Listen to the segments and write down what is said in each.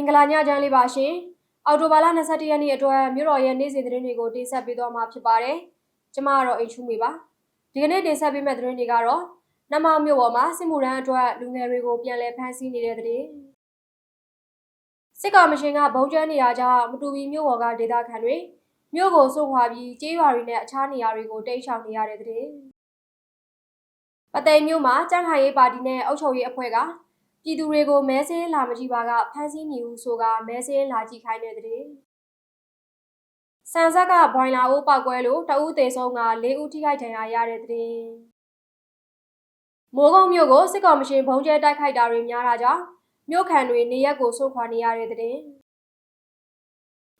င်္ဂလာညချမ်းလေးပါရှင်။အော်တိုဘာလ22ရက်နေ့အတွက်မြို့တော်ရဲ့နေ့စဉ်သတင်းတွေကိုတင်ဆက်ပေးသွားမှာဖြစ်ပါတယ်။ကျမကတော့အိမ်ချူမေပါ။ဒီကနေ့တင်ဆက်ပေးမယ့်သတင်းတွေကတော့နမောင်မြို့ပေါ်မှာစစ်မှုရန်အတွက်လူငယ်တွေကိုပြန်လည်ဖမ်းဆီးနေတဲ့သတင်း။စစ်ကောင်မရှင်ကဘုံကျန်းနေရကြောင့်မတူပီမြို့ပေါ်ကဒေသခံတွေမြို့ကိုစုခွာပြီးကြေးရွာတွေနဲ့အခြားနေရာတွေကိုတိတ်ရှောင်နေရတဲ့သတင်း။ပသိမ်မြို့မှာကြံ့ခိုင်ရေးပါတီနဲ့အုပ်ချုပ်ရေးအဖွဲ့က ပြည်သူတွေကိုမဲစင်းလာမကြည့်ပါကဖမ်းဆီးမိဟုဆိုကမဲစင်းလာကြည့်ခိုင်းတဲ့တဲ့။ဆန်ဆက်ကဘွိုင်လာအိုးပောက်ကွဲလို့တအူးသေးဆုံးက၄ဦးထိခိုက်ဒဏ်ရာရတဲ့တဲ့။မိုးကုံမြို့ကိုစစ်ကောင်မရှင်ဘုံကျဲတိုက်ခိုက်တာတွေများတာကြောင့်မြို့ခံတွေနေရက်ကိုဆုတ်ခွာနေရတဲ့တဲ့။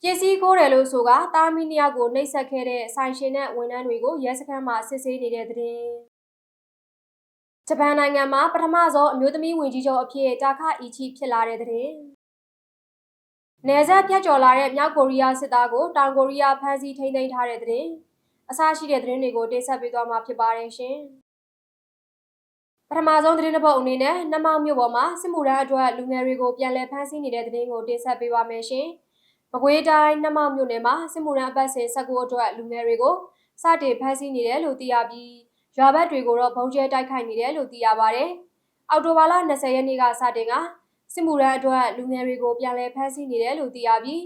ပစ္စည်းခိုးတယ်လို့ဆိုကတာမီနီယာကိုနှိပ်စက်ခဲ့တဲ့ဆိုင်ရှင်နဲ့ဝန်ထမ်းတွေကိုရဲစခန်းမှာစစ်ဆေးနေတဲ့တဲ့။ ဂျပန်နိုင်ငံမှာပထမဆုံးအမျိုးသမီးဝင်ကြီးချုပ်အဖြစ်တာခအီချီဖြစ်လာတဲ့တဲ့။နယ်စပ်ဖြတ်ကျော်လာတဲ့မြောက်ကိုရီးယားစစ်သားကိုတောင်ကိုရီးယားဖမ်းဆီးထိန်းသိမ်းထားတဲ့တဲ့အစရှိတဲ့သတင်းတွေကိုတင်ဆက်ပေးသွားမှာဖြစ်ပါတယ်ရှင်။ပထမဆုံးသတင်းတစ်ပုဒ်အနေနဲ့နှမောက်မြို့ပေါ်မှာစစ်မှုထမ်းအတွက်လူငယ်တွေကိုပြန်လည်ဖမ်းဆီးနေတဲ့သတင်းကိုတင်ဆက်ပေးပါမယ်ရှင်။မကွေးတိုင်းနှမောက်မြို့နယ်မှာစစ်မှုထမ်းအပတ်စဉ်19အတွက်လူငယ်တွေကိုစတင်ဖမ်းဆီးနေတယ်လို့သိရပြီး ရွာဘက်တွေကိုတော့ဘုံကျဲတိုက်ခိုက်နေတယ်လို့သိရပါဗျ။အော်တိုဘာလ20ရက်နေ့ကစတင်ကစစ်မှုရန်အတွက်လူငယ်တွေကိုပြန်လည်ဖမ်းဆီးနေတယ်လို့သိရပြီး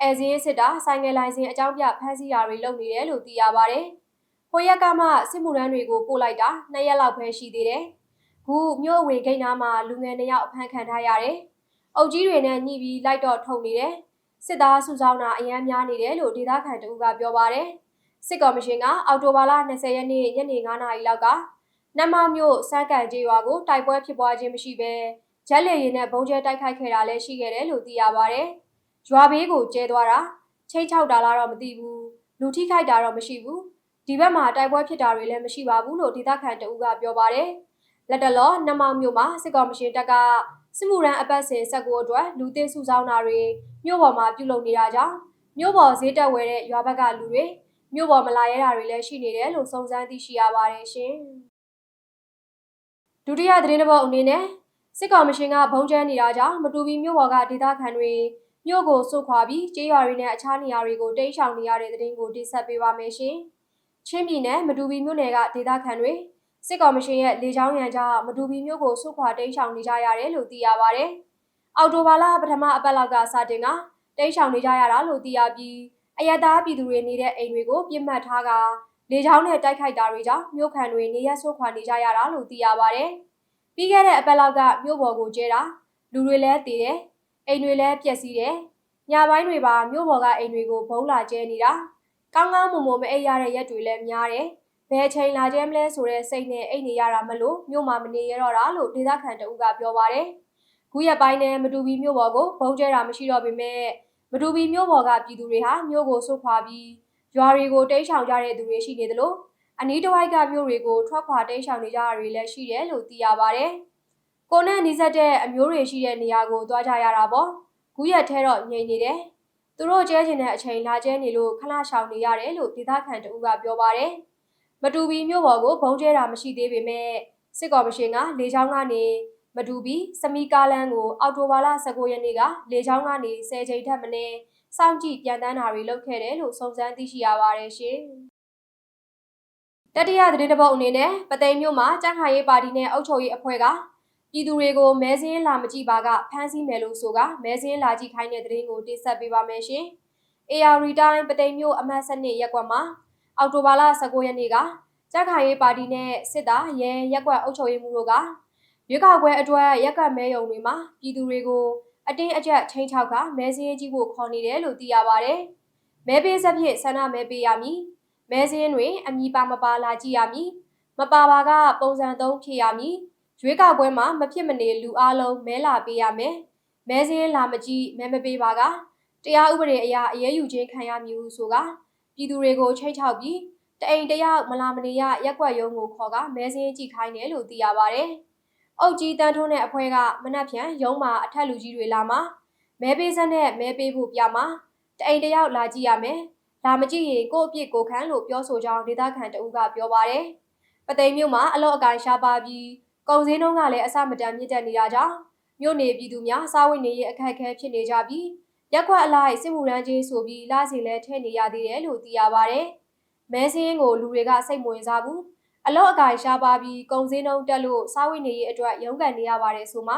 အဲဇင်းစစ်တာဆိုင်ငယ်လိုင်စင်အကြောင်းပြဖမ်းဆီးတာတွေလုပ်နေတယ်လို့သိရပါဗျ။ဟိုရက်ကမှစစ်မှုရန်တွေကိုပို့လိုက်တာနှစ်ရက်လောက်ပဲရှိသေးတယ်။ခုမြို့ဝင်ဂိတ်နားမှာလူငယ်နှစ်ယောက်အဖမ်းခံထားရတယ်။အုပ်ကြီးတွေနဲ့ညှိပြီးလိုက်တော့ထုတ်နေတယ်။စစ်သားစုဆောင်းတာအရန်များနေတယ်လို့ဒေသခံတအူးကပြောပါတယ်။ စစ်ကော်မရှင်ကအော်တိုဘာလ20ရက်နေ့ညနေ9:00နာရီလောက်ကနမမြို့စမ်းကန်ကျေးရွာကိုတိုက်ပွဲဖြစ်ပွားခြင်းမရှိဘဲရက်လေရင်နဲ့ဘုံကျဲတိုက်ခိုက်ခဲ့တာလည်းရှိခဲ့တယ်လို့သိရပါဗျ။ရွာဘေးကိုကျဲသွားတာချိတ်ချောက်တာလားတော့မသိဘူး။လူထိခိုက်တာတော့မရှိဘူး။ဒီဘက်မှာတိုက်ပွဲဖြစ်တာတွေလည်းမရှိပါဘူးလို့ဒေသခံတအူးကပြောပါတယ်။လက်တလောနမောင်မြို့မှာစစ်ကောင်မရှင်တပ်ကစစ်မှုရန်အပတ်စဉ်ဆက်ကိုအတွက်လူသစ်စုဆောင်းတာတွေမြို့ပေါ်မှာပြုလုပ်နေတာကြောင့်မြို့ပေါ်ဈေးတက်ဝယ်တဲ့ရွာဘက်ကလူတွေ မြို့ပေါ်မလာရဲတာတွေလည်းရှိနေတယ်လို့စုံစမ်းသိရှိရပါတယ်ရှင်။ဒုတိယသတင်းတစ်ပုဒ်အနေနဲ့စစ်ကောင်မရှင်ကဘုံကျန်းနေတာကြောင့်မတူပီမြို့ပေါ်ကဒေသခံတွေမြို့ကိုစုခွာပြီးကျေးရွာတွေနဲ့အခြားနေရာတွေကိုတိမ်းရှောင်နေရတဲ့သတင်းကိုတင်ဆက်ပေးပါမယ်ရှင်။ချင်းပြည်နယ်မတူပီမြို့နယ်ကဒေသခံတွေစစ်ကောင်မရှင်ရဲ့လေကြောင်းရန်ကြောင့်မတူပီမြို့ကိုစုခွာတိမ်းရှောင်နေကြရတယ်လို့သိရပါဗျ။အော်တိုဘာလပထမအပတ်လောက်ကစတင်ကတိမ်းရှောင်နေကြရတာလို့သိရပြီး အယက်သားပြည်သူတွေနေတဲ့အိမ်တွေကိုပြစ်မှတ်ထားကလေချောင်းနဲ့တိုက်ခိုက်တာတွေကြောင့်မြို့ခံတွေနေရက်ဆုတ်ခွာနေကြရတာလို့သိရပါဗျ။ပြီးခဲ့တဲ့အပတ်လောက်ကမြို့ပေါ်ကိုကျဲတာလူတွေလည်းတည်တယ်အိမ်တွေလည်းပျက်စီးတယ်ညပိုင်းတွေပါမြို့ပေါ်ကအိမ်တွေကိုဘုံလာကျဲနေတာကောင်းကောင်းမွန်မွန်မအိပ်ရတဲ့ရက်တွေလည်းများတယ်ဘယ်ချိန်လာကျဲမလဲဆိုတဲ့စိတ်နဲ့အိတ်နေရတာမလို့မြို့မှာမနေရတော့တာလို့ဒေသခံတအုပ်ကပြောပါတယ်။ခုရက်ပိုင်းနဲ့မတူပီမြို့ပေါ်ကိုဘုံကျဲတာမရှိတော့ပေမဲ့ မတူပီမြို့ပေါ်ကပြည်သူတွေဟာမြို့ကိုဆုတ်ခွာပြီးရွာတွေကိုတိမ်းရှောင်ကြတဲ့သူတွေရှိနေသလိုအနီးတစ်ဝိုက်ကမြို့တွေကိုထွက်ခွာတိမ်းရှောင်နေကြတာတွေလည်းရှိတယ်လို့သိရပါဗျ။ကိုနဲ့နီးစပ်တဲ့အမျိုးတွေရှိတဲ့နေရာကိုသွားကြရတာပေါ့။ခုရက်ထဲတော့ငြိမ်နေတယ်။သူတို့ကျဲချင်တဲ့အချိန်လာကျဲနေလို့ခဏရှောင်နေရတယ်လို့ဒေသခံတဦးကပြောပါတယ်။မတူပီမြို့ပေါ်ကိုဘုံကျဲတာမရှိသေးပေမဲ့စစ်ကော်မရှင်ကလေကြောင်းကနေ မတူပြီးစမီကားလန်းကိုအော်တိုဘာလ19ရက်နေ့ကလေချောင်းကနေ10ချိန်ထက်မနည်းစောင့်ကြည့်ပြန်တန်းတာတွေလုပ်ခဲ့တယ်လို့စုံစမ်းသိရှိရပါတယ်ရှင်။တတိယသတင်းတစ်ပုဒ်အနေနဲ့ပသိမ်မြို့မှာကြံ့ခိုင်ရေးပါတီနဲ့အုပ်ချုပ်ရေးအဖွဲ့ကပြည်သူတွေကိုမဲစင်းလာမကြည့်ပါကဖမ်းဆီးမယ်လို့ဆိုကမဲစင်းလာကြည့်ခိုင်းတဲ့သတင်းကိုတင်ဆက်ပေးပါမယ်ရှင်။ AR တိုင်းပသိမ်မြို့အမှတ်7ရက်ကွက်မှာအောက်တိုဘာလ19ရက်နေ့ကကြံ့ခိုင်ရေးပါတီနဲ့စစ်သားရဲရက်ကွက်အုပ်ချုပ်ရေးမှုတို့က ရွေးကောက်ပွဲအတွက်ရက်ကမဲယုံတွေမှာပြည်သူတွေကိုအတင်းအကျပ်ချိန်ချောက်ကမဲစင်းကြီးဖို့ခေါ်နေတယ်လို့သိရပါဗျ။မဲပေးဆက်ဖြင့်ဆန္ဒမဲပေးရမည်။မဲစင်းတွေအမည်ပါမပါလာကြည့်ရမည်။မပါပါကပုံစံသုံးဖြည့်ရမည်။ရွေးကောက်ပွဲမှာမဖြစ်မနေလူအလုံးမဲလာပေးရမယ်။မဲစင်းလာမကြည့်မဲမပေးပါကတရားဥပဒေအရအရေးယူခြင်းခံရမည်ဟုဆိုကပြည်သူတွေကိုချိန်ချောက်ပြီးတအိမ်တယောက်မလာမနေရရက်ွက်ရုံကိုခေါ်ကမဲစင်းကြည့်ခိုင်းတယ်လို့သိရပါဗျ။ အုတ်ကြီးတန်းထိုးတဲ့အဖွဲ့ကမနှက်ဖြန်ရုံးမှာအထက်လူကြီးတွေလာမှာမဲပေးစက်နဲ့မဲပေးဖို့ပြမှာတအိမ်တယောက်လာကြည့်ရမယ်လာမကြည့်ရင်ကို့အပြစ်ကိုခံလို့ပြောဆိုကြောင်းဒေသခံတဦးကပြောပါတယ်ပသိမ်မြို့မှာအလော့အကိုင်ရှားပါပြီးကုန်စည်နှုန်းကလည်းအဆမတန်မြင့်တက်နေတာကြောင့်မြို့နေပြည်သူများစားဝတ်နေရေးအခက်အခဲဖြစ်နေကြပြီးရက်ကွက်အလိုက်စစ်မှုရန်ကြီးဆိုပြီးလာစီလဲထည့်နေရသေးတယ်လို့သိရပါဗျ။မဲစင်းကိုလူတွေကစိတ်ဝင်စားဘူး အလော့အကင်ရှားပါပြီးကုံစင်းနှုံတက်လို့စားဝတ်နေရေးအတွက်ရုန်းကန်နေရပါတယ်ဆိုမှ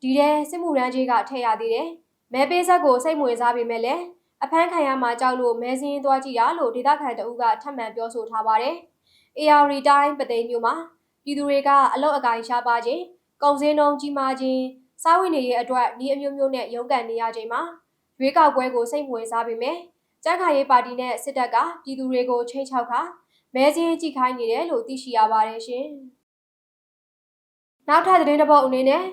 ဒီထဲစစ်မှုရန်ကြီးကထည့်ရသေးတယ်။မဲပေးဆက်ကိုစိတ်ဝင်စားပေမဲ့လည်းအဖမ်းခံရမှာကြောက်လို့မဲစင်းသွားကြည့်ရလို့ဒေသခံတအုပ်ကထပ်မံပြောဆိုထားပါတယ်။ AR တိုင်းပသိမ်မြို့မှာပြည်သူတွေကအလော့အကင်ရှားပါခြင်းကုံစင်းနှုံကြီးမားခြင်းစားဝတ်နေရေးအတွက်ဤအမျိုးမျိုးနဲ့ရုန်းကန်နေရချိန်မှာရွေးကောက်ပွဲကိုစိတ်ဝင်စားပေမဲ့ကြံ့ခိုင်ရေးပါတီနဲ့စစ်တပ်ကပြည်သူတွေကိုချိန်ချောက်ခါ မဲစင်းကြည့်ခိုင်းနေတယ်လို့သိရှိရပါတယ်ရှင်။နောက်ထပ်သတင်းတစ်ပုဒ်အနေနဲ့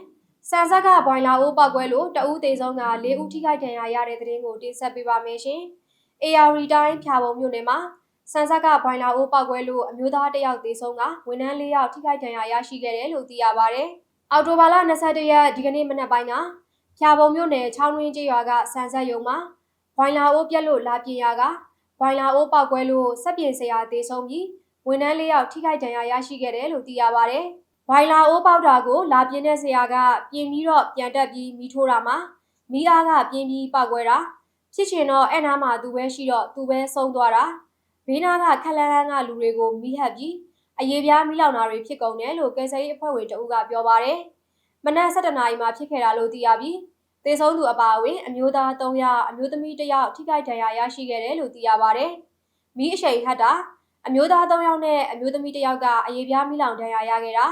စံဆက်ကဘွိုင်လာအိုးပောက်ကွဲလို့တအူးသေးဆုံးက၄ဦးထိခိုက်ဒဏ်ရာရတဲ့သတင်းကိုတင်ဆက်ပေးပါမယ်ရှင်။ AR တိုင်းဖြာပုံမြို့နယ်မှာစံဆက်ကဘွိုင်လာအိုးပောက်ကွဲလို့အမျိုးသားတစ်ယောက်သေဆုံးကဝန်ထမ်း၄ယောက်ထိခိုက်ဒဏ်ရာရရှိခဲ့တယ်လို့သိရပါတယ်။အော်တိုဘာလ22ရက်ဒီကနေ့မနက်ပိုင်းကဖြာပုံမြို့နယ်ချောင်းတွင်းကျေးရွာကစံဆက်ယုံမှာဘွိုင်လာအိုးပြက်လို့လာပြင်ရာက ဘွိုင်လာအိုးပောက်ကွဲလို့စက်ပြင်ဆရာသေဆုံးပြီးဝန်ထမ်း၄ယောက်ထိခိုက်ဒဏ်ရာရရှိခဲ့တယ်လို့သိရပါတယ်။ဘွိုင်လာအိုးပေါက်တာကိုလာပြင်းတဲ့ဆရာကပြင်ပြီးတော့ပြန်တက်ပြီးမိထိုးတာမှာမိအားကပြင်းပြီးပောက်ကွဲတာဖြစ်ချင်တော့အဲ့နားမှာသူပဲရှိတော့သူပဲဆုံးသွားတာဘေးနားကခက်လန်းလန်းကလူတွေကိုမိဟပ်ပြီးအရေးပြားမိလောင်တာတွေဖြစ်ကုန်တယ်လို့ကယ်ဆယ်ရေးအဖွဲ့ဝင်တအုပ်ကပြောပါတယ်။မနက်7:00နာရီမှာဖြစ်ခဲ့တာလို့သိရပြီး သေဆုံးသူအပါအဝင်အမျိုးသား3ယောက်အမျိုးသမီး1ယောက်ထိခိုက်ဒဏ်ရာရရှိခဲ့တယ်လို့သိရပါတယ်။မိအရှိန်ဟတ်တာအမျိုးသား3ယောက်နဲ့အမျိုးသမီး1ယောက်ကအရေးပြားမိလောင်ဒဏ်ရာရခဲ့တာ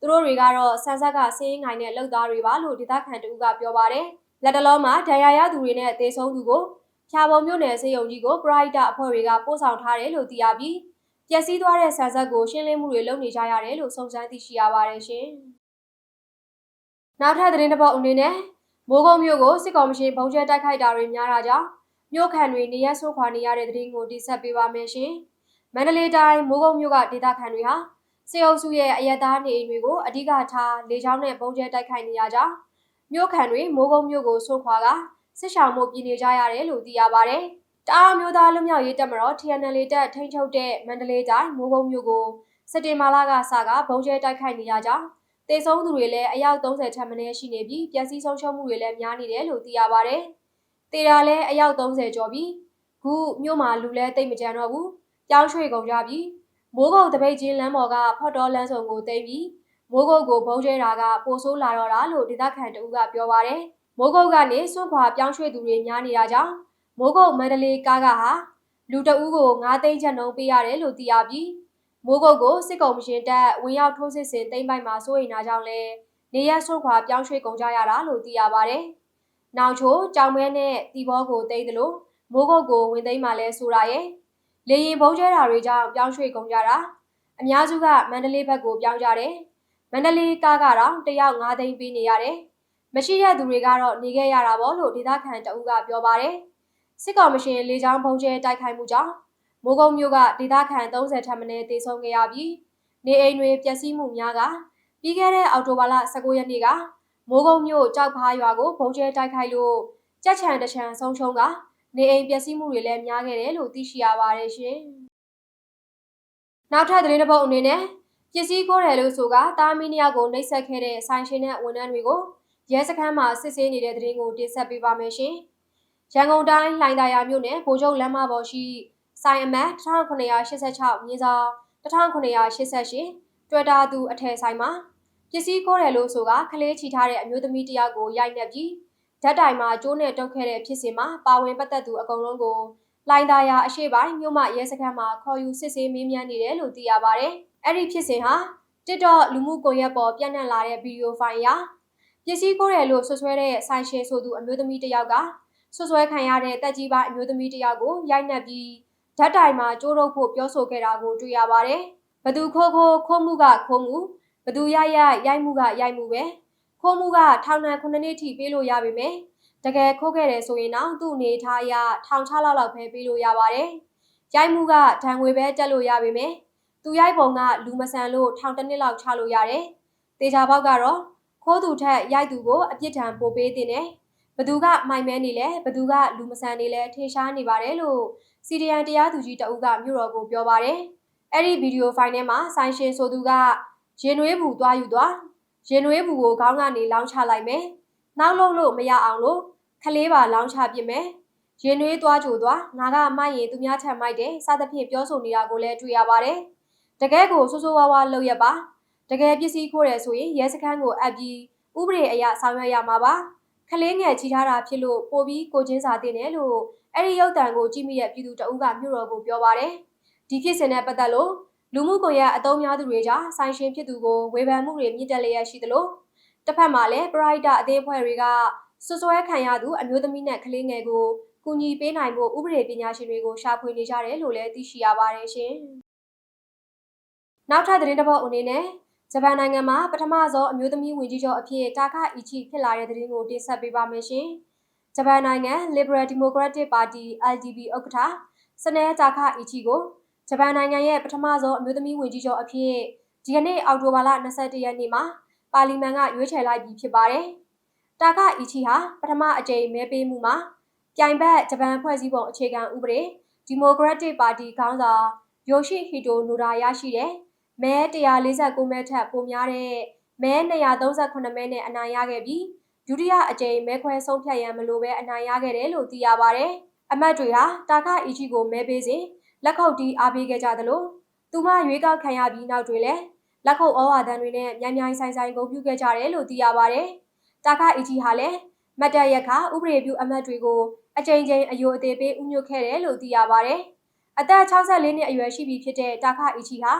သူတို့တွေကတော့ဆန်းဆက်ကစင်းငိုင်နဲ့လှုပ်သားတွေပါလို့ဒေသခံတူကပြောပါတယ်။လက်တလုံးမှာဒဏ်ရာရသူတွေနဲ့သေဆုံးသူကိုဖြာပုံမြို့နယ်စေယုံကြီးကိုပရိုက်တာအဖွဲ့တွေကပို့ဆောင်ထားတယ်လို့သိရပြီးပျက်စီးသွားတဲ့ဆန်းဆက်ကိုရှင်းလင်းမှုတွေလုပ်နေကြရတယ်လို့စုံစမ်းသိရှိရပါတယ်ရှင်။နောက်ထပ်သတင်းတစ်ပုဒ်အနေနဲ့ မိုးကုံမြို့ကိုစစ်ကောင်မရှင်ဘုံကျဲတိုက်ခိုက်တာတွေများတာကြောင့်မြို့ခံတွေနေရဆိုးခွာနေရတဲ့သတင်းကိုတင်ဆက်ပေးပါမယ်ရှင်။မန္တလေးတိုင်းမိုးကုံမြို့ကဒေသခံတွေဟာစေအုပ်စုရဲ့အယက်သားနေအိမ်တွေကိုအဓိကထားလေကြောင်းနဲ့ဘုံကျဲတိုက်ခိုက်နေရကြောင်းမြို့ခံတွေမိုးကုံမြို့ကိုဆိုးခွာကစစ်ဆောင်မှုပြည်နေကြရတယ်လို့သိရပါတယ်။တအားမျိုးသားလူမျိုးရေးတက်မတော် TNL တက်ထိန်းချုပ်တဲ့မန္တလေးတိုင်းမိုးကုံမြို့ကိုစက်တင်ဘာလကစကဘုံကျဲတိုက်ခိုက်နေရကြောင်း တေဆုံးသူတွေလည်းအယောက်30ထက်မနည်းရှိနေပြီးပျက်စီးဆုံးရှုံးမှုတွေလည်းများနေတယ်လို့သိရပါဗျ။တေတာလည်းအယောက်30ကျော်ပြီးခုမြို့မှာလူလည်းတိတ်မကြမ်းတော့ဘူး။ပြောင်းရွှေ့ကုန်ကြပြီးမိုးကုတ်တပိတ်ချင်းလမ်းပေါ်ကဖော့တော်လမ်းစုံကိုတိတ်ပြီးမိုးကုတ်ကိုဘုံကျဲတာကပိုဆိုးလာတော့တာလို့ဒေသခံတဦးကပြောပါဗျ။မိုးကုတ်ကနေစွန့်ခွာပြောင်းရွှေ့သူတွေများနေတာကြောင့်မိုးကုတ်မန္တလေးကားကဟာလူတအူးကို9သိန်းချက်နှုန်းပေးရတယ်လို့သိရပြီး မိုးကုတ်ကိုစစ်ကောင်မရှင်တပ်ဝင်ရောက်ထိုးစစ်ဆင်သိမ်းပိုက်မှာစိုးရိမ်တာကြောင့်လဲနေရဆွန့်ခွာပြောင်းရွှေ့ကုန်ကြရတာလို့သိရပါတယ်။နောင်ချိုကြောင်မဲနဲ့တီဘောကိုသိမ်းတယ်လို့မိုးကုတ်ကိုဝင်သိမ်းမှလဲဆိုတာရဲ့လေရင်ဘုံကျဲတာတွေကြောင့်ပြောင်းရွှေ့ကုန်ကြတာအများစုကမန္တလေးဘက်ကိုပြောင်းကြတယ်။မန္တလေးကားကတော့တယောက်9သိန်းပေးနေရတယ်။မရှိတဲ့သူတွေကတော့နေခဲ့ရတာပေါ့လို့ဒေသခံတအုပ်ကပြောပါတယ်။စစ်ကောင်မရှင်လေကြောင်းဘုံကျဲတိုက်ခိုက်မှုကြောင့် မိုးကုံမြို့ကဒေသခံ30ထပ်မံတေဆုံးခဲ့ရပြီးနေအိမ်တွေပျက်စီးမှုများကပြီးခဲ့တဲ့အောက်တိုဘာလ19ရက်နေ့ကမိုးကုံမြို့ကြောက်ဖားရွာကိုဘုံကျဲတိုက်ခိုက်လို့ကြက်ချံတချံဆုံးရှုံးကနေအိမ်ပျက်စီးမှုတွေလည်းများခဲ့တယ်လို့သိရှိရပါတယ်ရှင်။နောက်ထပ်သတင်းတစ်ပုဒ်အနေနဲ့ပစ္စည်းခိုးတယ်လို့ဆိုကတာမီနီယာကိုနှိပ်စက်ခဲ့တဲ့ဆိုင်ရှင်နဲ့ဝန်ထမ်းတွေကိုရဲစခန်းမှာစစ်ဆေးနေတဲ့သတင်းကိုတင်ဆက်ပေးပါမယ်ရှင်။ရန်ကုန်တိုင်းလှိုင်သာယာမြို့နယ်ဗိုလ်ချုပ်လမ်းမပေါ်ရှိ ဆိုင်အမတ်1986မြေဆောင်1988တွေ့တာသူအထယ်ဆိုင်မှာပစ္စည်းခိုးတယ်လို့ဆိုကခလေးချီထားတဲ့အမျိုးသမီးတယောက်ကိုရိုက်နှက်ပြီးဓာတ်တိုင်မှာကျိုးနဲ့တုတ်ခဲ့တဲ့ဖြစ်စဉ်မှာပါဝင်ပတ်သက်သူအကုန်လုံးကိုလိုင်သာယာအရှိပိုင်းမြို့မရဲစခန်းမှာခေါ်ယူစစ်ဆေးမေးမြန်းနေတယ်လို့သိရပါဗျ။အဲ့ဒီဖြစ်စဉ်ဟာ TikTok လူမှုကွန်ရက်ပေါ်ပြန့်နှံ့လာတဲ့ဗီဒီယိုဖိုင်အရပစ္စည်းခိုးတယ်လို့ဆွဆွဲတဲ့ဆိုင်ရှင်ဆိုသူအမျိုးသမီးတယောက်ကဆွဆွဲခံရတဲ့တက်ကြီးပိုင်းအမျိုးသမီးတယောက်ကိုရိုက်နှက်ပြီး ဓာတ်တိုင်မှာကျိုးတော့ဖို့ပြောဆိုခဲ့တာကိုတွေ့ရပါတယ်။ဘသူခိုးခိုးခိုးမှုကခိုးမှုဘသူရရရိုက်မှုကရိုက်မှုပဲခိုးမှုကထောင်ဒဏ်9နှစ်ထိပေးလို့ရပါမယ်။တကယ်ခိုးခဲ့တယ်ဆိုရင်တော့သူ့အနေထားအရထောင်ချလောက်လောက်ပဲပေးလို့ရပါတယ်။ရိုက်မှုကဒဏ်ငွေပဲတက်လို့ရပါမယ်။သူရိုက်ပုံကလူမဆန်လို့ထောင်တစ်နှစ်လောက်ချလို့ရတယ်။တေချာပေါက်ကတော့ခိုးသူထက်ရိုက်သူကိုအပြစ်ဒဏ်ပိုပေးတင်တယ်။ဘသူကမိုင်မဲနေလဲဘသူကလူမဆန်နေလဲထေရှားနေပါတယ်လို့ စီဒီအန်တရားသူကြီးတအုပ်ကမြို့တော်ကိုပြောပါတယ်။အဲ့ဒီဗီဒီယိုဖိုင်ထဲမှာဆိုင်ရှင်ဆိုသူကရင်နွေးဘူးသွားယူသွားရင်နွေးဘူးကိုခေါင်းကနေလောင်းချလိုက်မယ်နောက်လုံးလို့မရအောင်လို့ခလေးပါလောင်းချပစ်မယ်ရင်နွေးသွားကြိုသွားငါကမိုက်ရင်သူများထံမိုက်တယ်စသဖြင့်ပြောဆိုနေတာကိုလည်းတွေ့ရပါတယ်တကယ်ကိုဆိုးဆိုးဝါးဝါလုပ်ရပါတကယ်ပစ္စည်းခိုးတယ်ဆိုရင်ရဲစခန်းကိုအပ်ပြီးဥပဒေအရဆောင်ရွက်ရမှာပါခလေးငယ်ချီထားတာဖြစ်လို့ပို့ပြီးကိုချင်းစာတင်တယ်လို့ အဲ့ဒီရုပ်တံကိုကြည့်မိတဲ့ပြည်သူတအုပ်ကမြို့တော်ကိုပြောပါတယ်ဒီဖြစ်စဉ်နဲ့ပတ်သက်လို့လူမှုကွန်ရက်အသုံးများသူတွေကြားဆိုင်ရှင်ဖြစ်သူကိုဝေဖန်မှုတွေမြင့်တက်လျက်ရှိသလိုတစ်ဖက်မှာလည်းပရိုက်တာအသေးအဖွဲ့တွေကဆွဆွဲခံရသူအမျိုးသမီးနဲ့ကလေးငယ်ကိုကူညီပေးနိုင်ဖို့ဥပဒေပညာရှင်တွေကိုရှာဖွေနေကြတယ်လို့လည်းသိရှိရပါတယ်ရှင်။နောက်ထပ်သတင်းတစ်ပုဒ်အနေနဲ့ဂျပန်နိုင်ငံမှာပထမဆုံးအမျိုးသမီးဝင်ကြီးချုပ်အဖြစ်တာခအီချီဖြစ်လာတဲ့သတင်းကိုတင်ဆက်ပေးပါမယ်ရှင်။ ဂျပန်နိုင်ငံ Liberal Democratic Party LDP ဥက္ကဋ္ဌစနဲတာခအီချီကိုဂျပန်နိုင်ငံရဲ့ပထမဆုံးအမျိုးသမီးဝင်ကြီးချုပ်အဖြစ်ဒီကနေ့အောက်တိုဘာလ22ရက်နေ့မှာပါလီမန်ကရွေးချယ်လိုက်ပြီးဖြစ်ပါတယ်။တာခအီချီဟာပထမအကြိမ်မဲပေးမှုမှာပြိုင်ဘက်ဂျပန်ဖွဲ့စည်းပုံအခြေခံဥပဒေဒီမိုကရက်တစ်ပါတီခေါင်းဆောင်ယိုရှိဟီတိုနိုဒါရရှိတဲ့မဲ149မဲထက်ပိုများတဲ့မဲ238မဲနဲ့အနိုင်ရခဲ့ပြီး ဒုတိယအကြိမ်မဲခွဲဆုံးဖြတ်ရန်မလိုဘဲအနိုင်ရခဲ့တယ်လို့သိရပါတယ်။အမတ်တွေဟာတာခအီချီကိုမဲပေးစဉ်လက်ခုပ်တီးအားပေးခဲ့ကြသလိုသူမရွေးကောက်ခံရပြီးနောက်တွေလည်းလက်ခုပ်ဩဝါဒတွေနဲ့မြိုင်မြိုင်ဆိုင်ဆိုင်ဂုဏ်ပြုခဲ့ကြတယ်လို့သိရပါတယ်။တာခအီချီဟာလည်းမတ်တရက်ခဥပဒေပြုအမတ်တွေကိုအကြိမ်ကြိမ်အယိုအသေးပေးဥညွတ်ခဲ့တယ်လို့သိရပါတယ်။အသက်64နှစ်အရွယ်ရှိပြီဖြစ်တဲ့တာခအီချီဟာ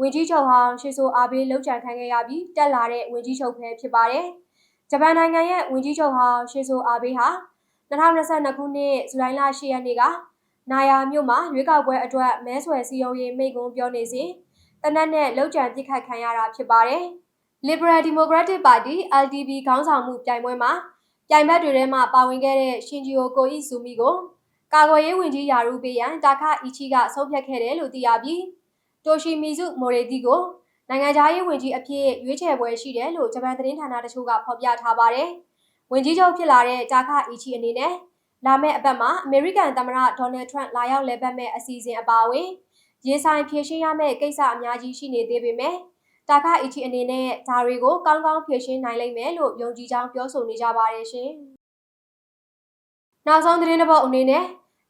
ဝင်ကြီးချုပ်ဟောင်းရှေဆိုအာဘေးလှုပ်ကြံခံခဲ့ရပြီးတက်လာတဲ့ဝင်ကြီးချုပ်ပဲဖြစ်ပါတယ်။ ဂျပန်နိုင်ငံရဲ့ဝင်ကြီးချုပ်ဟောင်းရှေဆိုအာဘေးဟာ2022ခုနှစ်ဇူလိုင်လ10ရက်နေ့ကနာယာမြို့မှာရွေးကောက်ပွဲအတွက်မဲဆွယ်စည်းရုံးရေးမိန့်ခွန်းပြောနေစဉ်တနက်နဲ့လှုပ်ကြံပစ်ခတ်ခံရတာဖြစ်ပါတယ်။ Liberal Democratic Party LDP ခေါင်းဆောင်မှုပြိုင်ပွဲမှာပြိုင်ဘက်တွေထဲမှာပါဝင်ခဲ့တဲ့ရှင်ဂျီယိုကိုအီဇူမီကိုကာကွယ်ရေးဝန်ကြီးယာရူပေးရန်တာခအီချီကဆုံးဖြတ်ခဲ့တယ်လို့သိရပြီးတိုရှီမီဇုမိုရေတီကို နိုင်ငံခြားရေးဝန်ကြီးအဖြစ်ရွေးချယ်ပွဲရှိတယ်လို့ဂျပန်သတင်းဌာနတချို့ကဖော်ပြထားပါတယ်။ဝန်ကြီးချုပ်ဖြစ်လာတဲ့တာခအီချီအနေနဲ့လာမယ့်အပတ်မှာအမေရိကန်သမ္မတဒေါ်နယ်ထရန့်လာရောက်လည်ပတ်မဲ့အစီအစဉ်အပါအဝင်ရေးဆိုင်ဖြည့်ရှင်းရမယ့်ကိစ္စအများကြီးရှိနေသေးပေမဲ့တာခအီချီအနေနဲ့ဒါတွေကိုကောင်းကောင်းဖြည့်ရှင်းနိုင်လိမ့်မယ်လို့ယုံကြည်ကြောင်းပြောဆိုနေကြပါတယ်ရှင်။နောက်ဆုံးသတင်းတစ်ပုဒ်အနေနဲ့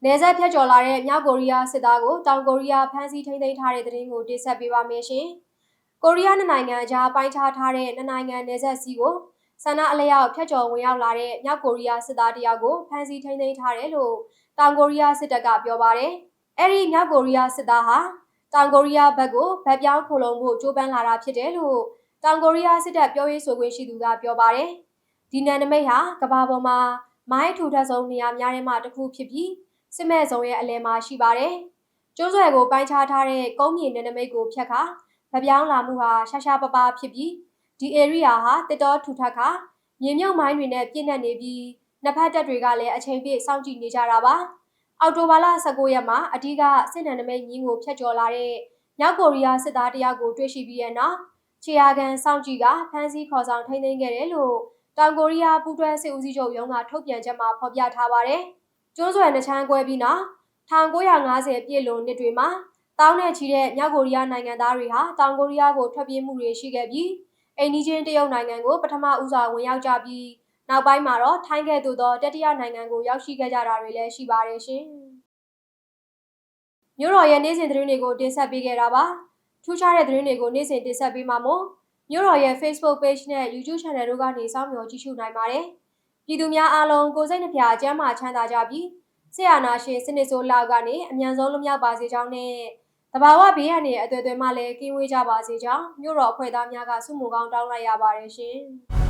နေဆက်ဖြတ်ကျော်လာတဲ့မြောက်ကိုရီးယားစစ်သားကိုတောင်ကိုရီးယားဖမ်းဆီးထိန်းသိမ်းထားတဲ့သတင်းကိုတင်ဆက်ပေးပါမယ်ရှင်။ ကိုရီးယားနိုင်ငံအကြားပိုင်းခြားထားတဲ့နိုင်ငံနေဆက်စီကိုဆန္ဒအလျောက်ဖြတ်ကျော်ဝင်ရောက်လာတဲ့မြောက်ကိုရီးယားစစ်သားတယောက်ကိုဖမ်းဆီးထိန်းသိမ်းထားတယ်လို့တောင်ကိုရီးယားစစ်တပ်ကပြောပါတယ်။အဲ့ဒီမြောက်ကိုရီးယားစစ်သားဟာတောင်ကိုရီးယားဘက်ကိုဗတ်ပြောင်းခိုလုံဖို့ကြိုးပမ်းလာတာဖြစ်တယ်လို့တောင်ကိုရီးယားစစ်တပ်ပြောရေးဆိုခွင့်ရှိသူကပြောပါတယ်။ဒီနယ်နိမိတ်ဟာကမ္ဘာပေါ်မှာမိုင်းထူထပ်ဆုံးနေရာများထဲမှာတစ်ခုဖြစ်ပြီးစစ်မဲ့စုံရဲ့အလဲမှာရှိပါတယ်။ကျိုးဆွဲကိုပိုင်းခြားထားတဲ့ကုန်းမြေနယ်နိမိတ်ကိုဖြတ်ခါ ဗပြောင်းလာမှုဟာရှာရှာပပဖြစ်ပြီးဒီ area ဟာတစ်တော်ထူထပ်ခါမြေမြုပ်မိုင်းတွေနဲ့ပြည့်နှက်နေပြီးနှစ်ဖက်တပ်တွေကလည်းအချိန်ပြည့်စောင့်ကြည့်နေကြတာပါ။အော်တိုဘာလ19ရက်မှာအထူးကစစ်နယ်နိမိတ်ကြီးကိုဖျက်ကျော်လာတဲ့မြောက်ကိုရီးယားစစ်သားတယောက်ကိုတွေ့ရှိပြီးတဲ့နောက်ခြေရာခံစောင့်ကြည့်ကဖမ်းဆီးခေါ်ဆောင်ထိန်းသိမ်းခဲ့တယ်လို့တောင်ကိုရီးယားပူးတွဲစစ်ဦးစီးချုပ်ရုံးကထုတ်ပြန်ချက်မှာဖော်ပြထားပါတယ်။ကျွန်းဆွယ်နှချမ်းကွဲပြီးနောက်1950ပြည့်လွန်နှစ်တွေမှာ တောင်းနဲ့ချီတဲ့မြောက်ကိုရီးယားနိုင်ငံသားတွေဟာတောင်ကိုရီးယားကိုထွက်ပြေးမှုတွေရှိခဲ့ပြီးအိန္ဒိချင်းတရုတ်နိုင်ငံကိုပထမဦးစွာဝင်ရောက်ကြပြီးနောက်ပိုင်းမှာတော့ထိုင်းကဲ့သို့သောတတိယနိုင်ငံကိုရောက်ရှိခဲ့ကြတာတွေလည်းရှိပါတယ်ရှင်။မြို့တော်ရဲ့နေ့စဉ်သတင်းတွေကိုတင်ဆက်ပေးခဲ့တာပါ။ထူးခြားတဲ့သတင်းတွေကိုနေ့စဉ်တင်ဆက်ပေးမှာမို့မြို့တော်ရဲ့ Facebook Page နဲ့ YouTube Channel တို့ကနေစောင့်မျှော်ကြည့်ရှုနိုင်ပါတယ်။ပြည်သူများအားလုံးကိုစိတ်နှပြအကျမ်းမာချမ်းသာကြပြီးဆရာနာရှင်စနစ်ဆိုးလောက်ကနေအမြန်ဆုံးလွတ်မြောက်ပါစေကြောင်းနဲ့ တဘာဝဘေးရန်တွေအသွယ်သွယ်မှလည်းကင်းဝေးကြပါစေကြောင်းမြို့တော်အဖွဲ့သားများကဆုမွန်ကောင်းတောင်းလိုက်ရပါတယ်ရှင်။